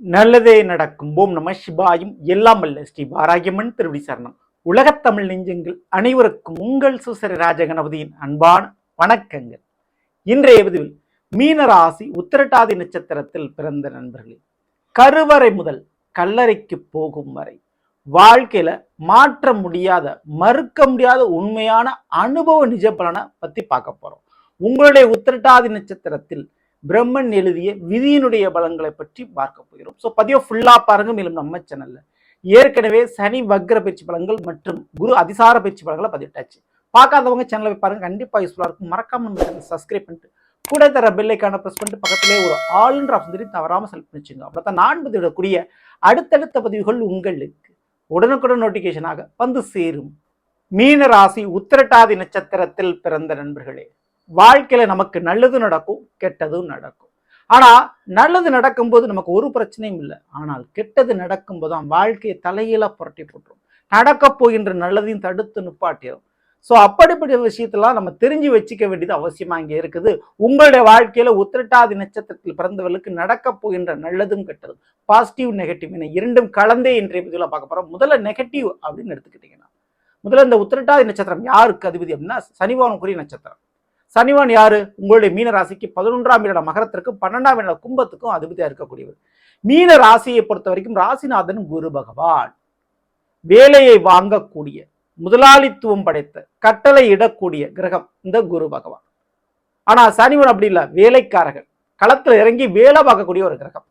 நல்லதே நடக்கும். ஓம் நம சிவாயும். எல்லாம் அல்ல ஸ்ரீ வாராகியம்மன் திருவிடி சரணம் உலகத்தமிழ் நெஞ்சங்கள் அனைவருக்கும் உங்கள் சுசர ராஜகணபதியின் அன்பான வணக்கங்கள். இன்றைய பதிவில் மீனராசி உத்திரட்டாதி நட்சத்திரத்தில் பிறந்த நண்பர்களே கருவறை முதல் கல்லறைக்கு போகும் வரை வாழ்க்கையில மாற்ற முடியாத மறுக்க முடியாத உண்மையான அனுபவ நிஜ பலனை பத்தி பார்க்க போறோம். உங்களுடைய உத்திரட்டாதி நட்சத்திரத்தில் பிரம்மன் எழுதிய விதியினுடைய பலன்களை பற்றி பார்க்க போகிறோம். ஸோ பதிவை ஃபுல்லாக பாருங்க மேலும் நம்ம சேனல்ல ஏற்கனவே சனி வக்ர பயிற்சி பலன்கள் மற்றும் குரு அதிசார பயிற்சி பலன்களை பதிவிட்டாச்சு. பார்க்காதவங்க சேனலை போய் பாருங்க கண்டிப்பாக யூஸ்ஃபுல்லா இருக்கும். மறக்காம நம்ம சேனல் சப்ஸ்கிரைப் பண்ணிட்டு கூட தர பெல்லைக்கான ப்ரெஸ் பண்ணிட்டு பக்கத்திலே ஒரு ஆளுன்ற ஆப்ஷன் தவறாம செலக்ட் பண்ணிச்சுங்க வச்சுங்க அப்பதான் நான் பதிவிடக்கூடிய அடுத்தடுத்த பதிவுகள் உங்களுக்கு உடனுக்குடன் நோட்டிஃபிகேஷனாக வந்து சேரும். மீன ராசி உத்திரட்டாதி நட்சத்திரத்தில் பிறந்த நண்பர்களே வாழ்க்கையில் நமக்கு நல்லது நடக்கும் கெட்டதும் நடக்கும். ஆனால் நல்லது நடக்கும்போது நமக்கு ஒரு பிரச்சனையும் இல்லை. ஆனால் கெட்டது நடக்கும்போது தான் வாழ்க்கையை தலையில புரட்டி போட்டுரும். நடக்கப் போகின்ற நல்லதையும் தடுத்து நிப்பாட்டிடும் ஸோ அப்படிப்பட்ட விஷயத்தெல்லாம் நம்ம தெரிஞ்சு வச்சுக்க வேண்டியது அவசியமாக இங்கே இருக்குது. உங்களுடைய வாழ்க்கையில் உத்திரட்டாதி நட்சத்திரத்தில் பிறந்தவர்களுக்கு நடக்கப் போகின்ற நல்லதும் கெட்டதும் பாசிட்டிவ் நெகட்டிவ் என இரண்டும் கலந்தே இன்றைய பதிவில் பார்க்க போகிறோம் முதல்ல நெகட்டிவ் அப்படின்னு எடுத்துக்கிட்டீங்கன்னா முதல்ல இந்த உத்திரட்டாதி நட்சத்திரம் யாருக்கு அதிபதி அப்படின்னா சனிவானுக்குரிய நட்சத்திரம். சனிவான் யாரு? உங்களுடைய மீன ராசிக்கு பதினொன்றாம் இடம் மகரத்திற்கும் பன்னெண்டாம் இடம் கும்பத்துக்கும் அதிபதியா இருக்கக்கூடியவர். மீன ராசியை பொறுத்த வரைக்கும் ராசிநாதன் குரு பகவான். வேலையை வாங்கக்கூடிய முதலாளித்துவம் படைத்த கட்டளை இடக்கூடிய கிரகம் இந்த குரு பகவான். ஆனா சனிவன் அப்படி இல்லை வேலைக்காரர்கள். களத்துல இறங்கி வேலை பார்க்கக்கூடிய ஒரு கிரகம்.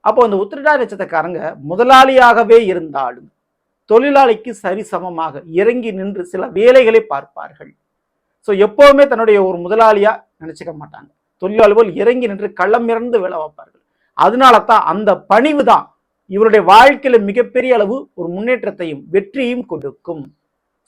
அப்போ இந்த உத்திரடா நட்சத்திரக்காரங்க முதலாளியாகவே இருந்தாலும் தொழிலாளிக்கு சரிசமமாக இறங்கி நின்று சில வேலைகளை பார்ப்பார்கள். ஸோ எப்போவுமே தன்னுடைய ஒரு முதலாளியாக நினச்சிக்க மாட்டாங்க. தொழிலாளிகள் இறங்கி நின்று களம் இறந்து வேலை வைப்பார்கள் அதனால தான் அந்த பணிவு தான் இவருடைய வாழ்க்கையில மிகப்பெரிய அளவு ஒரு முன்னேற்றத்தையும் வெற்றியும் கொடுக்கும்.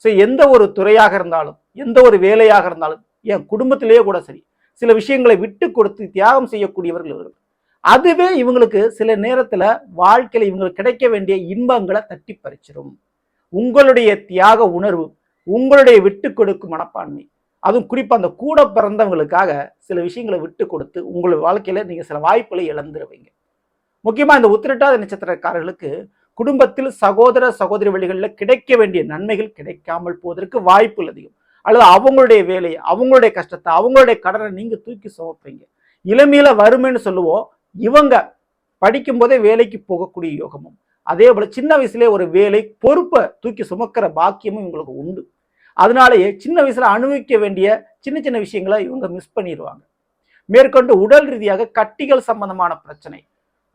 ஸோ எந்த ஒரு துறையாக இருந்தாலும் எந்த ஒரு வேலையாக இருந்தாலும் என் குடும்பத்திலேயே கூட சரி சில விஷயங்களை விட்டு கொடுத்து தியாகம் செய்யக்கூடியவர்கள் இவர்கள். அதுவே இவங்களுக்கு சில நேரத்தில் வாழ்க்கையில் இவங்களுக்கு கிடைக்க வேண்டிய இன்பங்களை தட்டி பறிச்சிடும் உங்களுடைய தியாக உணர்வு உங்களுடைய விட்டு கொடுக்கும் மனப்பான்மை அதுவும் குறிப்பாக அந்த கூட பிறந்தவங்களுக்காக சில விஷயங்களை விட்டு கொடுத்து உங்கள் வாழ்க்கையில் நீங்கள் சில வாய்ப்புகளை இழந்துருவீங்க. முக்கியமாக இந்த உத்திரட்டாத நட்சத்திரக்காரர்களுக்கு குடும்பத்தில் சகோதர சகோதரி வழிகளில் கிடைக்க வேண்டிய நன்மைகள் கிடைக்காமல் போவதற்கு வாய்ப்புகள் அதிகம். அல்லது அவங்களுடைய வேலையை அவங்களுடைய கஷ்டத்தை அவங்களுடைய கடனை நீங்கள் தூக்கி சுமப்பீங்க. இளமையில வறுமைன்னு சொல்லுவோம். இவங்க படிக்கும் போதே வேலைக்கு போகக்கூடிய யோகமும். அதே போல் சின்ன வயசுலேயே ஒரு வேலை பொறுப்பை தூக்கி சுமக்கிற பாக்கியமும் இவங்களுக்கு உண்டு. அதனாலேயே சின்ன வயசில் அனுபவிக்க வேண்டிய சின்ன சின்ன விஷயங்களை இவங்க மிஸ் பண்ணிடுவாங்க மேற்கொண்டு உடல் ரீதியாக கட்டிகள் சம்பந்தமான பிரச்சனை.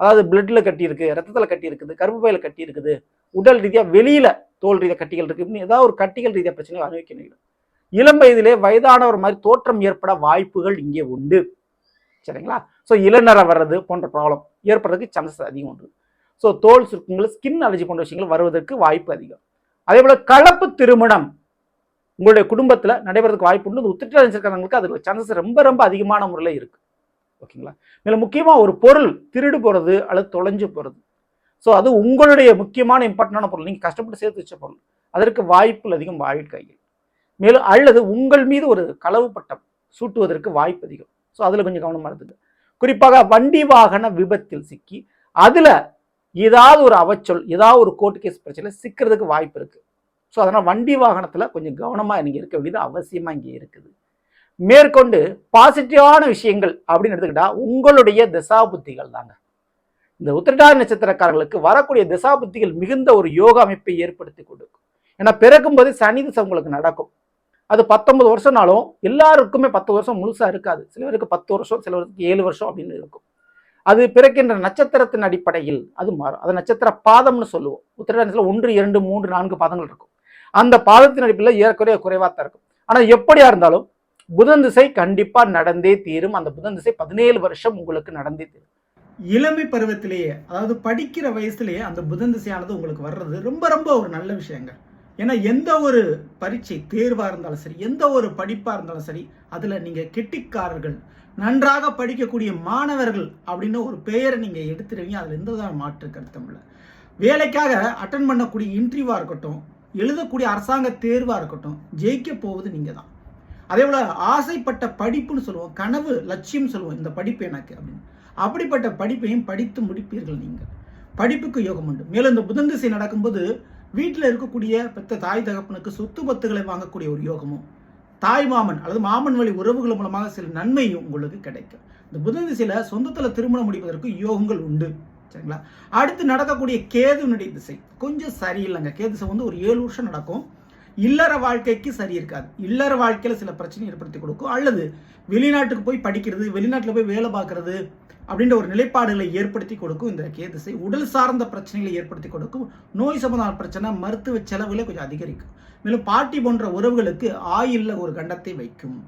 அதாவது பிளட்டில் கட்டி ரத்தத்தில் கட்டியிருக்குது கட்டி இருக்குது கருப்பையில கட்டி இருக்குது உடல் ரீதியாக வெளியில் தோல் ரீதியாக கட்டிகள் இருக்குது இப்படின்னு ஏதாவது ஒரு கட்டிகள் ரீதியாக பிரச்சனை அனுபவிக்க நேரிடும் இளம் வயதிலே வயதானவர் மாதிரி தோற்றம் ஏற்பட வாய்ப்புகள் இங்கே உண்டு. சரிங்களா? ஸோ இளநரை வர்றது போன்ற ப்ராப்ளம் ஏற்படுறதுக்கு சான்சஸ் அதிகம் உண்டு. ஸோ தோல் சுருக்கங்கள் ஸ்கின் அலர்ஜி போன்ற விஷயங்கள் வருவதற்கு வாய்ப்பு அதிகம். அதே போல் கலப்பு திருமணம். உங்களுடைய குடும்பத்தில் நடைபெறதுக்கு வாய்ப்பு உண்டு. இந்த உத்திரட்டாதி நட்சத்திரக்காரங்களுக்கு அதுக்கு சான்சஸ் ரொம்ப ரொம்ப அதிகமான முறையில் இருக்குது ஓகேங்களா? மேலும் முக்கியமாக ஒரு பொருள் திருடு போகிறது அல்லது தொலைஞ்சு போகிறது ஸோ அது உங்களுடைய முக்கியமான இம்பார்ட்டண்டான பொருள். நீங்கள் கஷ்டப்பட்டு சேர்த்து வச்ச பொருள். அதற்கு வாய்ப்புகள் அதிகம் வாழ்க்கையில் மேலும் அல்லது உங்கள் மீது ஒரு களவு பட்டம் சூட்டுவதற்கு வாய்ப்பு அதிகம். ஸோ அதில் கொஞ்சம் கவனமாக இருந்தது குறிப்பாக வண்டி வாகன விபத்தில் சிக்கி அதில் ஏதாவது ஒரு அவச்சொல் ஏதாவது ஒரு கோர்ட் கேஸ் பிரச்சனை சிக்கிறதுக்கு வாய்ப்பு இருக்குது ஸோ அதனால் வண்டி வாகனத்தில் கொஞ்சம் கவனமாக நீங்கள் இருக்க வேண்டியது அவசியமாக இங்கே இருக்குது. மேற்கொண்டு பாசிட்டிவான விஷயங்கள் அப்படின்னு எடுத்துக்கிட்டால் உங்களுடைய திசாபுத்திகள் தாங்க. இந்த உத்திரட்டாதி நட்சத்திரக்காரர்களுக்கு வரக்கூடிய திசாபுத்திகள் மிகுந்த ஒரு யோக அமைப்பை ஏற்படுத்தி கொடுக்கும் ஏன்னா பிறக்கும் போது சனி திசை உங்களுக்கு நடக்கும். அது பத்தொன்பது வருஷம்னாலும் எல்லாருக்குமே பத்து வருஷம் முழுசாக இருக்காது. சிலவருக்கு பத்து வருஷம் சிலவருக்கு ஏழு வருஷம் அப்படின்னு இருக்கும். அது பிறக்கின்ற நட்சத்திரத்தின் அடிப்படையில் அது மாறும். அது நட்சத்திர பாதம்னு சொல்லுவோம். உத்திரட்டாதியில் ஒன்று இரண்டு மூன்று நான்கு பாதங்கள் இருக்கும். அந்த பாதத்தின் அடிப்பில் ஏறக்குறைய குறைவாக தான் இருக்கும். ஆனால் எப்படியா இருந்தாலும் புதன் திசை கண்டிப்பாக நடந்தே தீரும். அந்த புதன் திசை பதினேழு வருஷம் உங்களுக்கு நடந்தே தீரும். இளமை பருவத்திலேயே அதாவது படிக்கிற வயசுலேயே அந்த புதன் திசையானது உங்களுக்கு வர்றது ரொம்ப ரொம்ப ஒரு நல்ல விஷயங்க. ஏன்னா எந்த ஒரு பரீட்சை தேர்வாக இருந்தாலும் சரி எந்த ஒரு படிப்பாக இருந்தாலும் சரி அதில் நீங்கள் கெட்டிக்காரர்கள் நன்றாக படிக்கக்கூடிய மாணவர்கள் அப்படின்னு ஒரு பெயரை நீங்கள் எடுத்துருவீங்க. அதில் எந்த மாற்று கருத்தும் இல்லை. வேலைக்காக அட்டன் பண்ணக்கூடிய இன்டர்வியூவாக இருக்கட்டும் எழுதக்கூடிய அரசாங்க தேர்வாக இருக்கட்டும் ஜெயிக்க போவது நீங்கள் தான் அதே போல் ஆசைப்பட்ட படிப்புன்னு சொல்லுவோம் கனவு லட்சியம் சொல்லுவோம் இந்த படிப்பு எனக்கு அப்படின்னு. அப்படிப்பட்ட படிப்பையும் படித்து முடிப்பீர்கள் நீங்கள். படிப்புக்கு யோகம் உண்டு. மேலும் இந்த புதன் திசை நடக்கும்போது வீட்டில் இருக்கக்கூடிய பெத்த தாய் தகப்பனுக்கு சொத்து பத்துகளை வாங்கக்கூடிய ஒரு யோகமும் தாய் மாமன் அல்லது மாமன் வழி உறவுகள் மூலமாக சில நன்மையும் உங்களுக்கு கிடைக்கும். இந்த புதன் திசையில் சொந்தத்தில் திருமணம் முடிப்பதற்கு யோகங்கள் உண்டு. சரிங்களா? அடுத்து நடக்கக்கூடிய கேதுனுடைய திசை. கொஞ்சம் சரியில்லைங்க. கேது திசை வந்து ஒரு ஏழு வருஷம் நடக்கும். இல்லற வாழ்க்கைக்கு சரி இருக்காது. இல்லற வாழ்க்கையில் சில பிரச்சனை ஏற்படுத்தி கொடுக்கும். அல்லது வெளிநாட்டுக்கு போய் படிக்கிறது வெளிநாட்டில் போய் வேலை பார்க்கறது அப்படின்ற ஒரு நிலைப்பாடுகளை ஏற்படுத்தி கொடுக்கும். இந்த கேதிசை உடல் சார்ந்த பிரச்சனைகளை ஏற்படுத்தி கொடுக்கும். நோய் சம்பந்தமான பிரச்சனை மருத்துவ செலவுகளை கொஞ்சம் அதிகரிக்கும். மேலும் பாட்டி போன்ற உறவுகளுக்கு ஆயில்ல ஒரு கண்டத்தை வைக்கும்.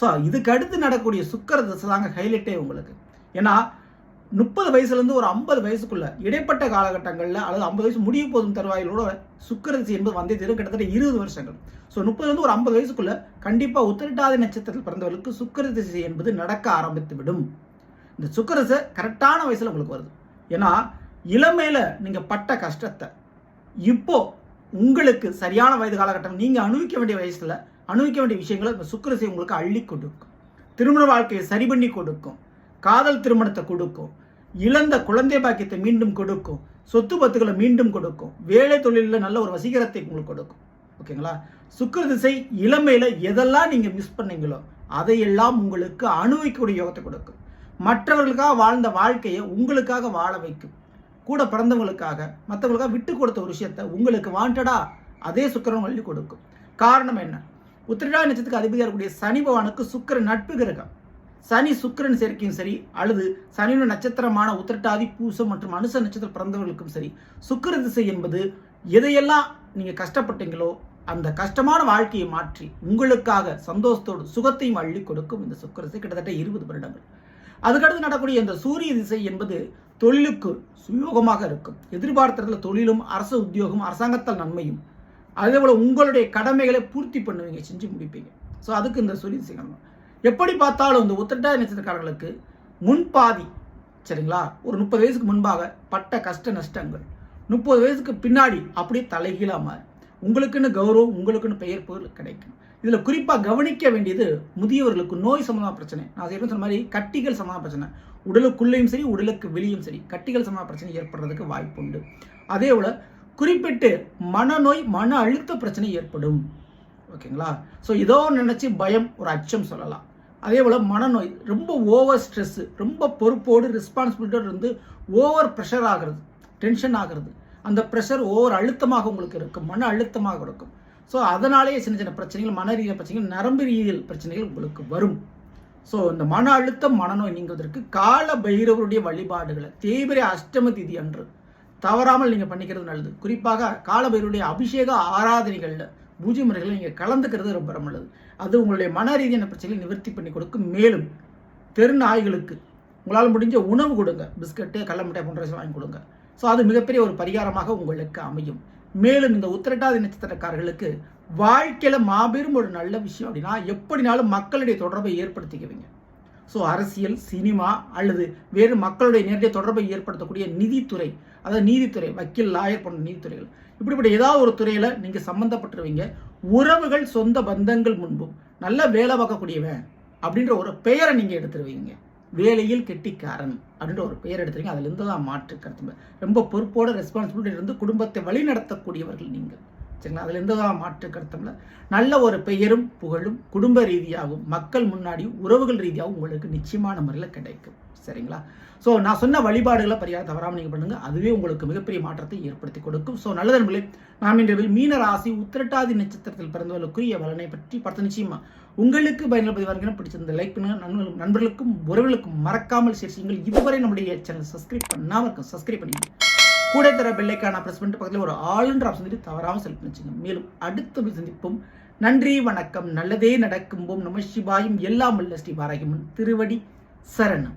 ஸோ இதுக்கு அடுத்து நடக்கக்கூடிய சுக்கர திசை தாங்க ஹைலைட்டே உங்களுக்கு. ஏன்னா முப்பது வயசுலேருந்து ஒரு ஐம்பது வயசுக்குள்ள இடைப்பட்ட காலகட்டங்களில் அல்லது ஐம்பது வயசு முடிய போதும் தருவாயிலோட சுக்கரசி என்பது வந்தே தீரும். கிட்டத்தட்ட இருபது வருஷங்கள். ஸோ முப்பதுலேருந்து ஒரு ஐம்பது வயசுக்குள்ள கண்டிப்பாக உத்திரட்டாதி நட்சத்திரத்தில் பிறந்தவர்களுக்கு சுக்கர திசை என்பது நடக்க ஆரம்பித்து விடும். இந்த சுக்கரசை கரெக்டான வயசில் உங்களுக்கு வருது. ஏன்னா இளமையில் நீங்கள் பட்ட கஷ்டத்தை இப்போ உங்களுக்கு சரியான வயது காலகட்டம் நீங்கள் அனுபவிக்க வேண்டிய வயசில் அனுபவிக்க வேண்டிய விஷயங்களை இந்த சுக்கரசை உங்களுக்கு அள்ளி கொடுக்கும். திருமண வாழ்க்கையை சரி பண்ணி கொடுக்கும். காதல் திருமணத்தை கொடுக்கும். இழந்த குழந்தை பாக்கியத்தை மீண்டும் கொடுக்கும். சொத்து பத்துக்களை மீண்டும் கொடுக்கும். வேலை தொழிலில் நல்ல ஒரு வசீகரத்தை உங்களுக்கு கொடுக்கும். ஓகேங்களா சுக்கர திசை இளமையில் எதெல்லாம் நீங்கள் மிஸ் பண்ணீங்களோ அதையெல்லாம் உங்களுக்கு அனுபவிக்கக்கூடிய யோகத்தை கொடுக்கும். மற்றவர்களுக்காக வாழ்ந்த வாழ்க்கையை உங்களுக்காக வாழ வைக்கும். கூட பிறந்தவங்களுக்காக மற்றவங்களுக்காக விட்டு கொடுத்த ஒரு விஷயத்த உங்களுக்கு வாண்டடா அதே சுக்கிரன் வழி கொடுக்கும். காரணம் என்ன? உத்திரடா நட்சத்திரத்துக்கு அதிபதியாக இருக்கக்கூடிய சனி பகவானுக்கு சுக்கர நட்பு கிரகம். சனி சுக்கிரன் சேர்க்கையும் சரி அல்லது சனியோட நட்சத்திரமான உத்திரட்டாதி பூசம் மற்றும் அனுச நட்சத்திரம் பிறந்தவர்களுக்கும் சரி சுக்கிர திசை என்பது எதையெல்லாம் நீங்கள் கஷ்டப்பட்டீங்களோ அந்த கஷ்டமான வாழ்க்கையை மாற்றி உங்களுக்காக சந்தோஷத்தோடு சுகத்தையும் அள்ளி கொடுக்கும் இந்த சுக்கர திசை. கிட்டத்தட்ட இருபது வருடங்கள். அதுக்கடுத்து நடக்கூடிய இந்த சூரிய திசை என்பது தொழிலுக்கு சுயோகமாக இருக்கும். எதிர்பார்த்ததுல தொழிலும் அரசு உத்தியோகம் அரசாங்கத்தால் நன்மையும். அதே போல உங்களுடைய கடமைகளை பூர்த்தி பண்ணுவீங்க செஞ்சு முடிப்பீங்க. ஸோ அதுக்கு இந்த சூரிய திசை காரணம் எப்படி பார்த்தாலும் இந்த உத்திரட்டாதி நட்சத்திரக்காரர்களுக்கு முன்பாதி சரிங்களா? ஒரு முப்பது வயசுக்கு முன்பாக பட்ட கஷ்ட நஷ்டங்கள். முப்பது வயசுக்கு பின்னாடி அப்படியே தலைகீழாக மாறி. உங்களுக்குன்னு கௌரவம் உங்களுக்குன்னு பெயர் பொருள் கிடைக்கும். இதில் குறிப்பாக கவனிக்க வேண்டியது முதியவர்களுக்கு நோய் சம்மந்தமான பிரச்சனை. நான் ஏற்கனவே சொன்ன மாதிரி கட்டிகள் சம்மந்தமான பிரச்சனை. உடலுக்குள்ளேயும் சரி உடலுக்கு வெளியும் சரி கட்டிகள் சம்மந்த பிரச்சனை ஏற்படுறதுக்கு வாய்ப்பு உண்டு அதே போல் குறிப்பிட்டு மனநோய் மன அழுத்த பிரச்சனை ஏற்படும். ஓகேங்களா? ஸோ ஏதோ நினச்சி பயம் ஒரு அச்சம் சொல்லலாம். அதே போல் மனநோய் ரொம்ப ஓவர் ஸ்ட்ரெஸ்ஸு ரொம்ப பொறுப்போடு ரெஸ்பான்சிபிலிட்டியோடு இருந்து ஓவர் ப்ரெஷர் ஆகிறது டென்ஷன் ஆகிறது. அந்த ப்ரெஷர் ஓவர் அழுத்தமாக உங்களுக்கு இருக்கும் மன அழுத்தமாக இருக்கும் ஸோ அதனாலேயே சின்ன சின்ன பிரச்சனைகள் மன ரீதியான பிரச்சனைகள் நரம்பு ரீதியல் பிரச்சனைகள் உங்களுக்கு வரும். ஸோ இந்த மன அழுத்தம் மனநோய் நீங்குவதற்கு கால பைரவருடைய வழிபாடுகளை தேய்பிரை அஷ்டம திதி அன்று தவறாமல் நீங்கள் பண்ணிக்கிறது நல்லது. குறிப்பாக கால பைரவருடைய அபிஷேக ஆராதனைகளில் பூஜை முறைகளை நீங்கள் கலந்துக்கிறது ரொம்ப நல்லது. அது உங்களுடைய மன ரீதியான பிரச்சனைகளை நிவர்த்தி பண்ணி கொடுக்கும். மேலும் தெரு நாய்களுக்கு உங்களால் முடிஞ்ச உணவு கொடுங்க. பிஸ்கட்டு கடல மிட்டாய் போன்ற வாங்கி கொடுங்க. ஸோ அது மிகப்பெரிய ஒரு பரிகாரமாக உங்களுக்கு அமையும். மேலும் இந்த உத்திரட்டாதி நட்சத்திரக்காரர்களுக்கு வாழ்க்கையில் மாபெரும் ஒரு நல்ல விஷயம் அப்படின்னா எப்படினாலும் மக்களுடைய தொடர்பை ஏற்படுத்திக்குவீங்க. ஸோ அரசியல் சினிமா அல்லது வேறு மக்களுடைய நேரடிய தொடர்பை ஏற்படுத்தக்கூடிய நிதித்துறை அதாவது நீதித்துறை வக்கீல் லாயர் போன்ற நீதித்துறைகள். இப்படிப்பட்ட ஏதாவது ஒரு துறையில் நீங்கள் சம்மந்தப்பட்டுருவீங்க உறவுகள் சொந்த பந்தங்கள் முன்பும் நல்ல வேலை பார்க்கக்கூடியவன் அப்படின்ற ஒரு பெயரை நீங்கள் எடுத்துருவீங்க. வேலையில் கெட்டிக்காரன் அப்படின்ற ஒரு பெயர் எடுத்துருவீங்க. அதுலேருந்து தான் மாற்று கருத்து. ரொம்ப பொறுப்போட ரெஸ்பான்சிபிலிட்டி இருந்து குடும்பத்தை வழி நடத்தக்கூடியவர்கள் நீங்கள். சரிங்களா? அதில் எந்த தான் மாற்று கருத்தமில்ல நல்ல ஒரு பெயரும் புகழும் குடும்ப ரீதியாகவும் மக்கள் முன்னாடியும் உறவுகள் ரீதியாகவும் உங்களுக்கு நிச்சயமான முறையில் கிடைக்கும். சரிங்களா? ஸோ நான் சொன்ன வழிபாடுகளை பரிகாரம் தவறாமல் நீங்கள் பண்ணுங்கள் அதுவே உங்களுக்கு மிகப்பெரிய மாற்றத்தை ஏற்படுத்தி கொடுக்கும். ஸோ நல்ல நண்பர்களே நாம் இன்றைய மீன ராசி உத்திரட்டாதி நட்சத்திரத்தில் பிறந்தவர்களுக்குரிய பலனை பற்றி பார்த்து நிச்சயமாக உங்களுக்கு பயனுள்ள பதிவாக பிடிச்சிருந்த லைக் பண்ணுங்கள் நண்பர்களுக்கும் உறவுகளுக்கும் மறக்காமல் ஷேர் செய்யுங்கள். இதுவரை நம்முடைய சேனல் சப்ஸ்கிரைப் பண்ணாமல் இருக்கும் சப்ஸ்கிரைப் பண்ணிங்க கூட தர பெல்லைக்கான ப்ரெஸ் பண்ணிட்டு பக்கத்தில் ஒரு ஆளுன்ற ஆப்ஷன் சொல்லி தவறாமல் செலக்ட் பண்ணிச்சுங்க மேலும் அடுத்த சந்திப்போம். நன்றி வணக்கம். நல்லதே நடக்கும் போம் நம சிவாயும். எல்லாம் வல்ல ஸ்ரீ பாரகிமன் திருவடி சரணம்.